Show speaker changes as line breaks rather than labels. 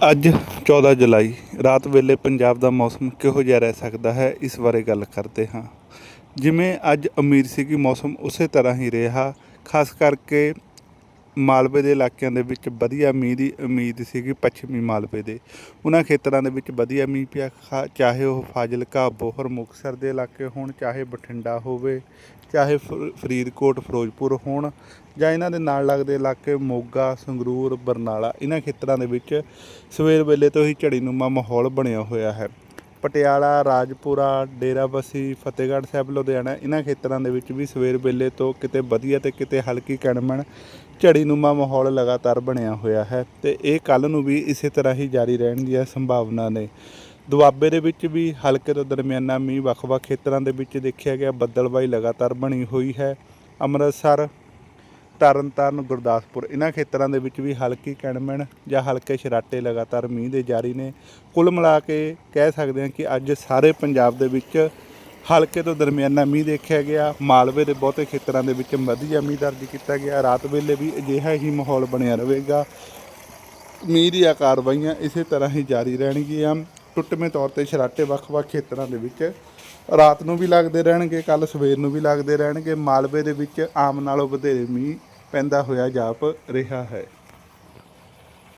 ਅੱਜ 14 ਜੁਲਾਈ, ਰਾਤ ਵੇਲੇ ਪੰਜਾਬ ਦਾ ਮੌਸਮ ਕਿਹੋ ਜਿਹਾ ਰਹਿ ਸਕਦਾ ਹੈ, ਇਸ ਬਾਰੇ ਗੱਲ ਕਰਦੇ ਹਾਂ। ਜਿਵੇਂ ਅੱਜ ਉਮੀਦ ਸੀ ਕਿ ਮੌਸਮ ਉਸੇ ਤਰ੍ਹਾਂ ਹੀ ਰਿਹਾ, ਖਾਸ ਕਰਕੇ ਮਾਲਵੇ ਦੇ ਇਲਾਕਿਆਂ ਦੇ ਵਿੱਚ ਵਧੀਆ ਮੀਂਹ ਦੀ ਉਮੀਦ ਸੀਗੀ ਪੱਛਮੀ ਮਾਲਵੇ ਦੇ। ਉਹਨਾਂ ਖੇਤਰਾਂ ਦੇ ਵਿੱਚ ਵਧੀਆ ਮੀਂਹ ਪਿਆ। ਖਾ- ਚਾਹੇ ਉਹ ਫਾਜ਼ਿਲਕਾ, ਬੋਹਰ, ਮੁਕਤਸਰ ਦੇ ਇਲਾਕੇ ਹੋਣ, ਚਾਹੇ ਬਠਿੰਡਾ ਹੋਵੇ, ਚਾਹੇ ਫ- ਫਰੀਦਕੋਟ, ਫਿਰੋਜ਼ਪੁਰ ਹੋਣ ਜਾਂ ਇਹਨਾਂ ਦੇ ਨਾਲ ਲੱਗਦੇ ਇਲਾਕੇ ਮੋਗਾ, ਸੰਗਰੂਰ, ਬਰਨਾਲਾ, ਇਹਨਾਂ ਖੇਤਰਾਂ ਦੇ ਵਿੱਚ ਸਵੇਰ ਵੇਲੇ ਤੋਂ ਹੀ ਝੜੀਨੁਮਾ ਮਾਹੌਲ ਬਣਿਆ ਹੋਇਆ ਹੈ। ਪਟਿਆਲਾ, ਰਾਜਪੁਰਾ, ਡੇਰਾਬੱਸੀ, ਫਤਿਹਗੜ੍ਹ ਸਾਹਿਬ, ਲੁਧਿਆਣਾ ਇਹਨਾਂ ਖੇਤਰਾਂ ਦੇ ਵਿੱਚ ਵੀ ਸਵੇਰ ਵੇਲੇ ਤੋਂ ਕਿਤੇ ਵਧੀਆ ਤੇ ਕਿਤੇ ਹਲਕੀ ਕਣਮਣ, ਝੜੀਨੁਮਾ ਮਾਹੌਲ ਲਗਾਤਾਰ ਬਣਿਆ ਹੋਇਆ ਹੈ ਤੇ ਇਹ ਕੱਲ ਨੂੰ ਵੀ ਇਸੇ ਤਰ੍ਹਾਂ ਹੀ ਜਾਰੀ ਰਹਿਣ ਦੀਆਂ ਸੰਭਾਵਨਾ ਨੇ। ਦੁਆਬੇ ਦੇ ਵਿੱਚ ਵੀ ਹਲਕੇ ਤੋਂ ਦਰਮਿਆਨਾ ਮੀਂਹ ਵੱਖ-ਵੱਖ ਖੇਤਰਾਂ ਦੇ ਵਿੱਚ ਦੇਖਿਆ ਗਿਆ, ਬੱਦਲਬਾਈ ਲਗਾਤਾਰ ਬਣੀ ਹੋਈ ਹੈ। ਅੰਮ੍ਰਿਤਸਰ ਤਰਨਤਾਰਨ, ਗੁਰਦਾਸਪੁਰ, ਇਹਨਾਂ ਖੇਤਰਾਂ ਦੇ ਵਿੱਚ ਵੀ ਹਲਕੀ ਕਣਮਣ ਜਾਂ ਹਲਕੇ ਛਰਾਟੇ ਲਗਾਤਾਰ ਮੀਂਹ ਦੇ ਜਾਰੀ ਨੇ। ਕੁੱਲ ਮਿਲਾ ਕੇ ਕਹਿ ਸਕਦੇ ਹਾਂ ਕਿ ਅੱਜ ਸਾਰੇ ਪੰਜਾਬ ਦੇ ਵਿੱਚ ਹਲਕੇ ਤੋਂ ਦਰਮਿਆਨਾ ਮੀਂਹ ਦੇਖਿਆ ਗਿਆ। ਮਾਲਵੇ ਦੇ ਬਹੁਤੇ ਖੇਤਰਾਂ ਦੇ ਵਿੱਚ ਵਧੀਆ ਮੀਂਹ ਦਰਜ ਕੀਤਾ ਗਿਆ। ਰਾਤ ਵੇਲੇ ਵੀ ਅਜਿਹਾ ਹੀ ਮਾਹੌਲ ਬਣਿਆ ਰਹੇਗਾ। ਮੀਂਹ ਦੀਆਂ ਕਾਰਵਾਈਆਂ ਇਸੇ ਤਰ੍ਹਾਂ ਹੀ ਜਾਰੀ ਰਹਿਣਗੀਆਂ। ਟੁੱਟਵੇਂ ਤੌਰ ਤੇ ਛਰਾਟੇ ਵੱਖ-ਵੱਖ ਖੇਤਰਾਂ ਦੇ ਵਿੱਚ ਰਾਤ ਨੂੰ ਵੀ ਲੱਗਦੇ ਰਹਿਣਗੇ ਕੱਲ ਸਵੇਰ ਨੂੰ ਵੀ ਲੱਗਦੇ ਰਹਿਣਗੇ। ਮਾਲਵੇ ਦੇ ਵਿੱਚ ਆਮ ਨਾਲੋਂ ਵਧੇਰੇ ਮੀਂਹ ਪੈਂਦਾ ਹੋਇਆ ਜਾਪ ਰਿਹਾ ਹੈ।